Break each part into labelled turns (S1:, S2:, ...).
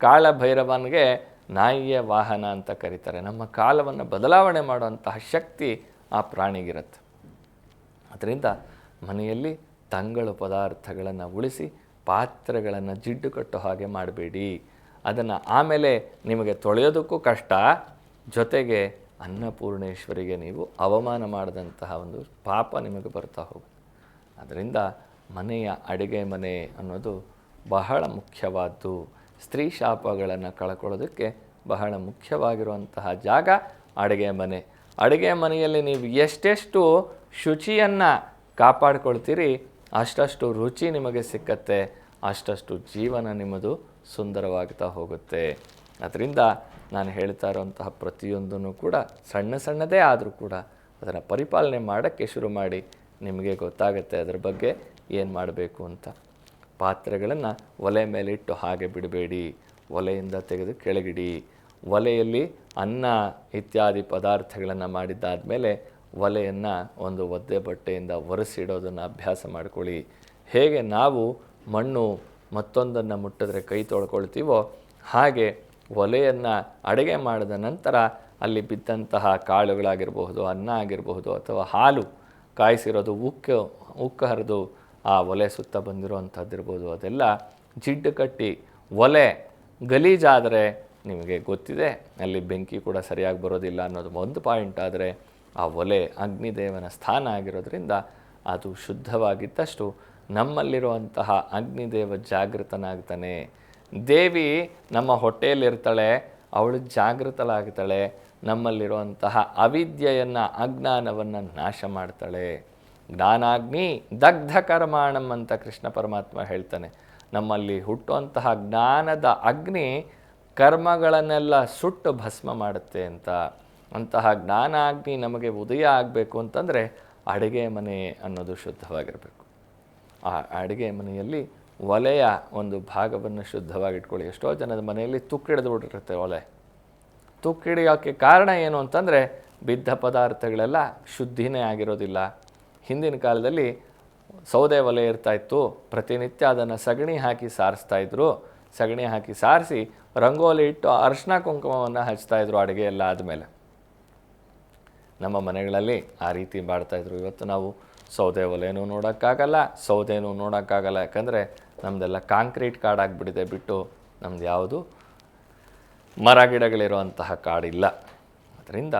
S1: ಕಾಳಭೈರವನಿಗೆ ನಾಯಿಯ ವಾಹನ ಅಂತ ಕರೀತಾರೆ. ನಮ್ಮ ಕಾಲವನ್ನು ಬದಲಾವಣೆ ಮಾಡುವಂತಹ ಶಕ್ತಿ ಆ ಪ್ರಾಣಿಗಿರುತ್ತೆ. ಅದರಿಂದ ಮನೆಯಲ್ಲಿ ತಂಗಳು ಪದಾರ್ಥಗಳನ್ನು ಉಳಿಸಿ ಪಾತ್ರೆಗಳನ್ನು ಜಿಡ್ಡು ಕಟ್ಟೋ ಹಾಗೆ ಮಾಡಬೇಡಿ. ಅದನ್ನು ಆಮೇಲೆ ನಿಮಗೆ ತೊಳೆಯೋದಕ್ಕೂ ಕಷ್ಟ. ಜೊತೆಗೆ ಅನ್ನಪೂರ್ಣೇಶ್ವರಿಗೆ ನೀವು ಅವಮಾನ ಮಾಡಿದಂತಹ ಒಂದು ಪಾಪ ನಿಮಗೆ ಬರ್ತಾ ಹೋಗುತ್ತೆ. ಅದರಿಂದ ಮನೆಯ ಅಡುಗೆ ಮನೆ ಅನ್ನೋದು ಬಹಳ ಮುಖ್ಯವಾದ್ದು. ಸ್ತ್ರೀ ಶಾಪಗಳನ್ನು ಕಳ್ಕೊಳ್ಳೋದಕ್ಕೆ ಬಹಳ ಮುಖ್ಯವಾಗಿರುವಂತಹ ಜಾಗ ಅಡುಗೆ ಮನೆ. ಅಡುಗೆ ಮನೆಯಲ್ಲಿ ನೀವು ಎಷ್ಟೆಷ್ಟು ಶುಚಿಯನ್ನು ಕಾಪಾಡಿಕೊಳ್ತೀರಿ, ಅಷ್ಟಷ್ಟು ರುಚಿ ನಿಮಗೆ ಸಿಕ್ಕತ್ತೆ, ಅಷ್ಟಷ್ಟು ಜೀವನ ನಿಮ್ಮದು ಸುಂದರವಾಗ್ತಾ ಹೋಗುತ್ತೆ. ಅದರಿಂದ ನಾನು ಹೇಳ್ತಾ ಇರೋಂತಹ ಪ್ರತಿಯೊಂದನ್ನು ಕೂಡ ಸಣ್ಣ ಸಣ್ಣದೇ ಆದರೂ ಕೂಡ ಅದನ್ನು ಪರಿಪಾಲನೆ ಮಾಡೋಕ್ಕೆ ಶುರು ಮಾಡಿ ನಿಮಗೆ ಗೊತ್ತಾಗುತ್ತೆ ಅದರ ಬಗ್ಗೆ ಏನು ಮಾಡಬೇಕು ಅಂತ. ಪಾತ್ರೆಗಳನ್ನು ಒಲೆ ಮೇಲಿಟ್ಟು ಹಾಗೆ ಬಿಡಬೇಡಿ. ಒಲೆಯಿಂದ ತೆಗೆದು ಕೆಳಗಿಡಿ. ಒಲೆಯಲ್ಲಿ ಅನ್ನ ಇತ್ಯಾದಿ ಪದಾರ್ಥಗಳನ್ನು ಮಾಡಿದ್ದಾದಮೇಲೆ ಒಲೆಯನ್ನು ಒಂದು ಒದ್ದೆ ಬಟ್ಟೆಯಿಂದ ಒರೆಸಿಡೋದನ್ನು ಅಭ್ಯಾಸ ಮಾಡಿಕೊಳ್ಳಿ. ಹೇಗೆ ನಾವು ಮಣ್ಣು ಮತ್ತೊಂದನ್ನು ಮುಟ್ಟಿದ್ರೆ ಕೈ ತೊಳ್ಕೊಳ್ತೀವೋ ಹಾಗೆ ಒಲೆಯನ್ನು ಅಡುಗೆ ಮಾಡಿದ ನಂತರ ಅಲ್ಲಿ ಬಿದ್ದಂತಹ ಕಾಳುಗಳಾಗಿರಬಹುದು, ಅನ್ನ ಆಗಿರಬಹುದು ಅಥವಾ ಹಾಲು ಕಾಯಿಸಿರೋದು ಉಕ್ಕು ಉಕ್ಕು ಹರಿದು ಆ ಒಲೆ ಸುತ್ತ ಬಂದಿರುವಂಥದ್ದಿರ್ಬೋದು. ಅದೆಲ್ಲ ಜಿಡ್ಡು ಕಟ್ಟಿ ಒಲೆ ಗಲೀಜಾದರೆ ನಿಮಗೆ ಗೊತ್ತಿದೆ, ಅಲ್ಲಿ ಬೆಂಕಿ ಕೂಡ ಸರಿಯಾಗಿ ಬರೋದಿಲ್ಲ ಅನ್ನೋದು ಒಂದು ಪಾಯಿಂಟ್. ಆದರೆ ಆ ಒಲೆ ಅಗ್ನಿದೇವನ ಸ್ಥಾನ ಆಗಿರೋದ್ರಿಂದ ಅದು ಶುದ್ಧವಾಗಿದ್ದಷ್ಟು ನಮ್ಮಲ್ಲಿರುವಂತಹ ಅಗ್ನಿದೇವ ಜಾಗೃತನಾಗ್ತಾನೆ. ದೇವಿ ನಮ್ಮ ಹೊಟ್ಟೆಯಲ್ಲಿರ್ತಾಳೆ, ಅವಳು ಜಾಗೃತಳಾಗ್ತಾಳೆ, ನಮ್ಮಲ್ಲಿರುವಂತಹ ಅವಿದ್ಯೆಯನ್ನು, ಅಜ್ಞಾನವನ್ನು ನಾಶ ಮಾಡ್ತಾಳೆ. ಜ್ಞಾನಾಗ್ನಿ ದಗ್ಧ ಕರ್ಮಾಣಂ ಅಂತ ಕೃಷ್ಣ ಪರಮಾತ್ಮ ಹೇಳ್ತಾನೆ. ನಮ್ಮಲ್ಲಿ ಹುಟ್ಟುವಂತಹ ಜ್ಞಾನದ ಅಗ್ನಿ ಕರ್ಮಗಳನ್ನೆಲ್ಲ ಸುಟ್ಟು ಭಸ್ಮ ಮಾಡುತ್ತೆ ಅಂತ. ಅಂತಹ ಜ್ಞಾನಾಗ್ನಿ ನಮಗೆ ಉದಯ ಆಗಬೇಕು ಅಂತಂದರೆ ಅಡುಗೆ ಮನೆ ಅನ್ನೋದು ಶುದ್ಧವಾಗಿರಬೇಕು. ಆ ಅಡುಗೆ ಮನೆಯಲ್ಲಿ ಒಲೆಯ ಒಂದು ಭಾಗವನ್ನು ಶುದ್ಧವಾಗಿಟ್ಕೊಳ್ಳಿ. ಎಷ್ಟೋ ಜನದ ಮನೆಯಲ್ಲಿ ತುಕ್ಕಿಡಿದು ಬಿಟ್ಟಿರುತ್ತೆ ಒಲೆ. ತುಕ್ಕಿಡಿಯೋಕ್ಕೆ ಕಾರಣ ಏನು ಅಂತಂದರೆ ಬಿದ್ದ ಪದಾರ್ಥಗಳೆಲ್ಲ ಶುದ್ಧಿನೇ ಆಗಿರೋದಿಲ್ಲ. ಹಿಂದಿನ ಕಾಲದಲ್ಲಿ ಸೌದೆ ಒಲೆ ಇರ್ತಾ ಇತ್ತು. ಪ್ರತಿನಿತ್ಯ ಅದನ್ನು ಸಗಣಿ ಹಾಕಿ ಸಾರಿಸ್ತಾ ಇದ್ರು. ಸಗಣಿ ಹಾಕಿ ಸಾರಿಸಿ ರಂಗೋಲಿ ಇಟ್ಟು ಅರಿಶಿನ ಕುಂಕುಮವನ್ನು ಹಚ್ತಾ ಇದ್ರು ಅಡುಗೆ ಎಲ್ಲ ಆದಮೇಲೆ. ನಮ್ಮ ಮನೆಗಳಲ್ಲಿ ಆ ರೀತಿ ಮಾಡ್ತಾಯಿದ್ರು ಇವತ್ತು ನಾವು ಸೌದೆ ಒಲೆನೂ ನೋಡೋಕ್ಕಾಗಲ್ಲ, ಸೌದೆನೂ ನೋಡೋಕ್ಕಾಗಲ್ಲ. ಯಾಕಂದರೆ ನಮ್ಮದೆಲ್ಲ ಕಾಂಕ್ರೀಟ್ ಕಾಡಾಗಿಬಿಟ್ಟಿದೆ ಬಿಟ್ಟು ನಮ್ದು ಯಾವುದು ಮರ ಗಿಡಗಳಿರುವಂತಹ ಕಾಡಿಲ್ಲ. ಅದರಿಂದ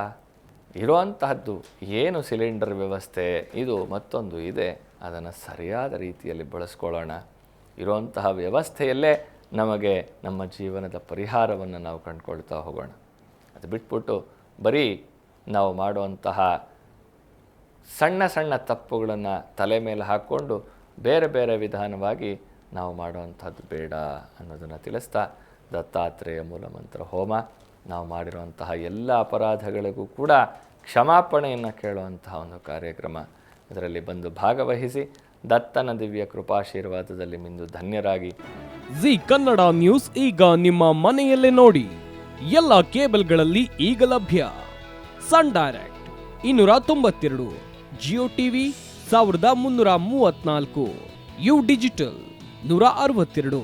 S1: ಇರುವಂತಹದ್ದು ಏನು ಸಿಲಿಂಡರ್ ವ್ಯವಸ್ಥೆ, ಇದು ಮತ್ತೊಂದು ಇದೆ. ಅದನ್ನು ಸರಿಯಾದ ರೀತಿಯಲ್ಲಿ ಬಳಸ್ಕೊಳ್ಳೋಣ. ಇರುವಂತಹ ವ್ಯವಸ್ಥೆಯಲ್ಲೇ ನಮಗೆ ನಮ್ಮ ಜೀವನದ ಪರಿಹಾರವನ್ನು ನಾವು ಕಂಡುಕೊಳ್ತಾ ಹೋಗೋಣ. ಅದು ಬಿಟ್ಬಿಟ್ಟು ಬರೀ ನಾವು ಮಾಡುವಂತಹ ಸಣ್ಣ ಸಣ್ಣ ತಪ್ಪುಗಳನ್ನು ತಲೆ ಮೇಲೆ ಹಾಕ್ಕೊಂಡು ಬೇರೆ ಬೇರೆ ವಿಧಾನವಾಗಿ ನಾವು ಮಾಡುವಂಥದ್ದು ಬೇಡ ಅನ್ನೋದನ್ನು ತಿಳಿಸ್ತಾ ದತ್ತಾತ್ರೇಯ ಮೂಲಮಂತ್ರ ಹೋಮ. ನಾವು ಮಾಡಿರುವಂತಹ ಎಲ್ಲ ಅಪರಾಧಗಳಿಗೂ ಕೂಡ ಕ್ಷಮಾಪಣೆಯನ್ನು ಕೇಳುವಂತಹ ಒಂದು ಕಾರ್ಯಕ್ರಮ ಇದರಲ್ಲಿ ಬಂದು ಭಾಗವಹಿಸಿ ದತ್ತನ ದಿವ್ಯ ಕೃಪಾಶೀರ್ವಾದದಲ್ಲಿ ಮಿಂದು ಧನ್ಯರಾಗಿ.
S2: ಜಿ ಕನ್ನಡ ನ್ಯೂಸ್ ಈಗ ನಿಮ್ಮ ಮನೆಯಲ್ಲೇ ನೋಡಿ. ಎಲ್ಲ ಕೇಬಲ್ಗಳಲ್ಲಿ ಈಗ ಲಭ್ಯ. ಸನ್ ಡೈರೆಕ್ಟ್ ಇನ್ನೂರ ತೊಂಬತ್ತೆರಡು, ಜಿಯೋ ಟಿವಿ ಸಾವಿರದ ಮುನ್ನೂರ ಮೂವತ್ನಾಲ್ಕು, ಯು ಡಿಜಿಟಲ್ ನೂರ ಅರವತ್ತೆರಡು,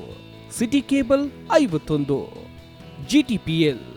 S2: ಸಿಟಿ ಕೇಬಲ್ ಐವತ್ತೊಂದು ಜಿಟಿಪಿಎಲ್